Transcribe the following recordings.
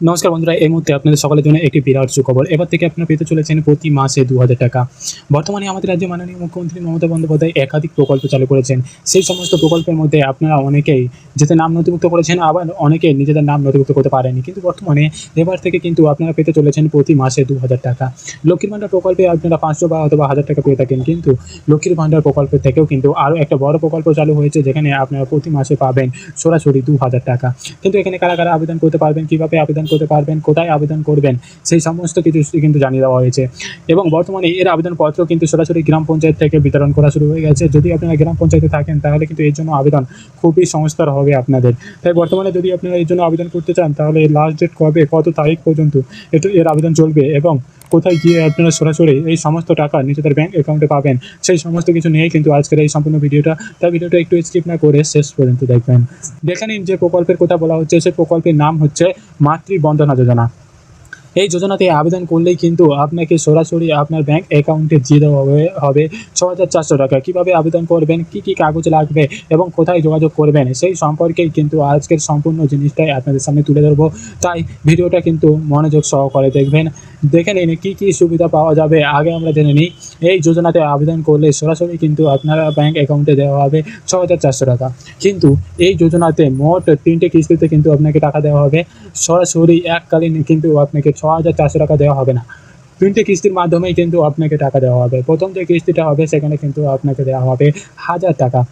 নমস্কার বন্ধুরা, এই মুহূর্তে আপনাদের সকলের জন্য একটি বিরাট সুখবর। এবার থেকে আপনারা পেতে চলেছেন প্রতি মাসে দু হাজার টাকা। বর্তমানে আমাদের রাজ্যে মাননীয় মুখ্যমন্ত্রী মমতা বন্দ্যোপাধ্যায় একাধিক প্রকল্প চালু করেছেন। সেই সমস্ত প্রকল্পের মধ্যে আপনারা অনেকেই যেতে নাম নথিভুক্ত করেছেন, আবার অনেকে নিজেদের নাম নথিভুক্ত করতে পারেনি কিন্তু বর্তমানে এবার থেকে কিন্তু আপনারা পেতে চলেছেন প্রতি মাসে দু হাজার টাকা। লক্ষ্মীর ভাণ্ডার প্রকল্পে আপনারা পাঁচশো বা অথবা হাজার টাকা পেয়ে থাকেন, কিন্তু লক্ষ্মীর ভাণ্ডার প্রকল্পের থেকেও কিন্তু আরও একটা বড় প্রকল্প চালু হয়েছে, যেখানে আপনারা প্রতি মাসে পাবেন সরাসরি দু হাজার টাকা। কিন্তু এখানে কারা কারা আবেদন করতে পারবেন, কীভাবে আবেদন করতে পারবেন, কোথায় আবেদন করবেন, সেই সমস্ত কিছু কিন্তু জানিয়ে দেওয়া হয়েছে। এবং বর্তমানে এর আবেদনপত্র কিন্তু সরাসরি গ্রাম পঞ্চায়েত থেকে বিতরণ করা শুরু হয়ে গেছে। যদি আপনারা গ্রাম পঞ্চায়েতে থাকেন, তাহলে কিন্তু এর জন্য আবেদন খুবই সংস্থার হবে আপনাদের। তাই বর্তমানে যদি আপনারা এর জন্য আবেদন করতে চান, তাহলে এর লাস্ট ডেট কবে, কত তারিখ পর্যন্ত একটু এর আবেদন চলবে এবং কোথায় গিয়ে আপনারা সরাসরি এই সমস্ত টাকা নিজেদের ব্যাঙ্ক অ্যাকাউন্টে পাবেন, সেই সমস্ত কিছু নিয়েই কিন্তু আজকের এই সম্পূর্ণ ভিডিওটা। তাই ভিডিওটা একটু স্কিপ না করে শেষ পর্যন্ত দেখবেন। দেখে নিন যে প্রকল্পের কথা বলা হচ্ছে, সেই প্রকল্পের নাম হচ্ছে মাতৃবন্দনা যোজনা? এই যোজনাতে আবেদন করলেই কিন্তু আপনাকে সরাসরি আপনার ব্যাংক অ্যাকাউন্টে দিয়ে দেওয়া হবে ছ হাজার চারশো টাকা। কীভাবে আবেদন করবেন, কী কী কাগজ লাগবে এবং কোথায় যোগাযোগ করবেন, সেই সম্পর্কেই কিন্তু আজকের সম্পূর্ণ জিনিসটাই আপনাদের সামনে তুলে ধরবো। তাই ভিডিওটা কিন্তু মনোযোগ সহকারে দেখবেন। দেখে নিন কী কী সুবিধা পাওয়া যাবে, আগে আমরা জেনে নিই। এই যোজনাতে আবেদন করলে সরাসরি কিন্তু আপনারা ব্যাংক অ্যাকাউন্টে দেওয়া হবে ছ হাজার চারশো টাকা। কিন্তু এই যোজনাতে মোট তিনটে কিস্তিতে কিন্তু আপনাকে টাকা দেওয়া হবে। সরাসরি এককালীন কিন্তু আপনাকে হাজার চারশো টাকা দেওয়া হবে না। তিনটে কিস্তির মাধ্যমেই কিন্তু আপনাকে টাকা দেওয়া হবে। প্রথম যে কিস্তিটা হবে, সেখানে কিন্তু আপনাকে দেওয়া হবে হাজার টাকা।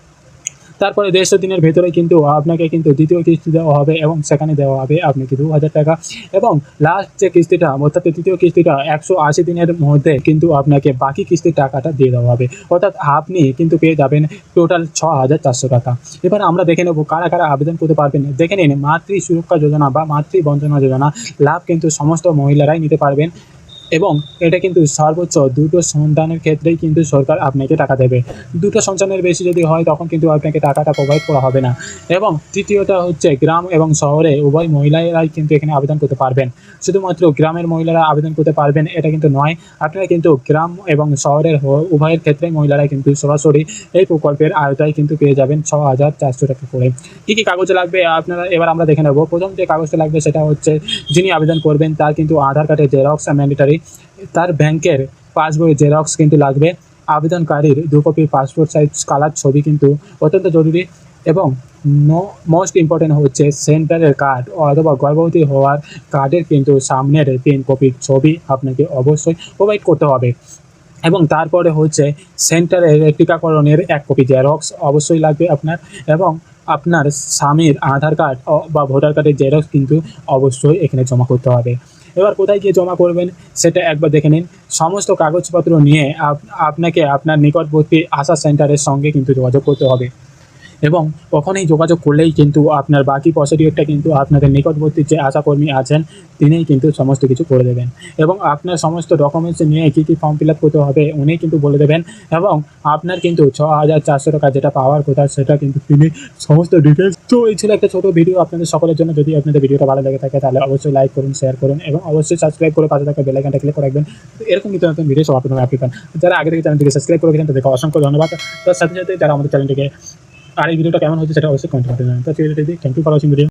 তারপরে দেড়শো দিনের ভেতরে কিন্তু আপনাকে কিন্তু দ্বিতীয় কিস্তি দেওয়া হবে এবং সেখানে দেওয়া হবে আপনাকে দু হাজার টাকা। এবং লাস্ট যে কিস্তিটা, অর্থাৎ তৃতীয় কিস্তিটা, একশো আশি দিনের মধ্যে কিন্তু আপনাকে বাকি কিস্তির টাকাটা দিয়ে দেওয়া হবে। অর্থাৎ আপনি কিন্তু পেয়ে যাবেন টোটাল ছ হাজার চারশো টাকা। এবার আমরা দেখে নেব কারা কারা আবেদন করতে পারবেন। দেখে নিন, মাতৃ সুরক্ষা যোজনা বা মাতৃ বঞ্চনা যোজনা, লাভ কিন্তু সমস্ত মহিলারাই নিতে পারবেন। এবং এটা কিন্তু সর্বোচ্চ দুটো সন্তানের ক্ষেত্রেই কিন্তু সরকার আপনাকে টাকা দেবে। দুটো সন্তানের বেশি যদি হয়, তখন কিন্তু আপনাকে টাকাটা প্রোভাইড করা হবে না। এবং তৃতীয়টা হচ্ছে গ্রাম এবং শহরে উভয় মহিলারাই কিন্তু এখানে আবেদন করতে পারবেন। শুধুমাত্র গ্রামের মহিলারা আবেদন করতে পারবেন, এটা কিন্তু নয়। আপনারা কিন্তু গ্রাম এবং শহরের উভয়ের ক্ষেত্রে মহিলারাই কিন্তু সরাসরি এই প্রকল্পের আয়তায় কিন্তু পেয়ে যাবেন ছ হাজার চারশো টাকা করে। কী কী কাগজ লাগবে? আপনারা, এবার আমরা দেখে নেব। প্রথম যে কাগজটা লাগবে, সেটা হচ্ছে যিনি আবেদন করবেন, তার কিন্তু আধার কার্ডের জেরক্স ম্যান্ডেটারি তার ব্যাংকের পাসবইয়ের জেরক্স কিন্তু লাগবে। আবেদনকারীর দু কপি পাসপোর্ট সাইজ, কালার, ছবি কিন্তু অত্যন্ত জরুরি এবং মোস্ট ইম্পর্টেন্ট হচ্ছে সেন্টারের কার্ড অথবা গর্ভবতী হওয়ার কার্ডের কিন্তু সামনের তিন কপির ছবি আপনাকে অবশ্যই প্রোভাইড করতে হবে। এবং তারপরে হচ্ছে সেন্টারের টিকাকরণের এক কপি জেরক্স অবশ্যই লাগবে আপনার এবং আপনার স্বামীর আধার কার্ড বা ভোটার কার্ডের জেরক্স কিন্তু অবশ্যই এখানে জমা করতে হবে। এবার কোথায় গিয়ে জমা করবেন সেটা একবার দেখে নিন। সমস্ত কাগজপত্র নিয়ে আপ- আপনাকে আপনার নিকটবর্তী আশা সেন্টারের সঙ্গে কিন্তু যোগাযোগ করতে হবে। এবং ওখানেই যোগাযোগ করলেই কিন্তু আপনার বাকি প্রসিডিওরটা কিন্তু আপনাদের নিকটবর্তী যে আশাকর্মী আছেন, তিনিই কিন্তু সমস্ত কিছু করে দেবেন। এবং আপনার সমস্ত ডকুমেন্টস নিয়ে কী কী ফর্ম ফিল আপ করতে হবে, উনিই কিন্তু বলে দেবেন। এবং আপনার কিন্তু ছ হাজার চারশো টাকা যেটা পাওয়ার কথা, সেটা কিন্তু তিনি সমস্ত ডিটেলস তো এই ছিল একটা ছোটো ভিডিও আপনাদের সকলের জন্য। যদি আপনাদের ভিডিওটা ভালো লেগে থাকে, তাহলে অবশ্যই লাইক করুন শেয়ার করুন এবং অবশ্যই সাবস্ক্রাইব করে পাশে থাকা বেলাইকানটা ক্লিক করে রাখবেন। এরকম নিত্য নতুন ভিডিও সব আপনার আপনি পান। যারা আগে থেকে চ্যানেলটিকে সাবস্ক্রাইব করে গেছেন, তাদেরকে অসংখ্য ধন্যবাদ। তার সাথে সাথে যারা আমাদের চ্যানেলটিকে আর এই ভিডিওটা কেমন হয়েছে সেটা অবশ্যই কমেন্ট করতে জানেন তো thank you for watching video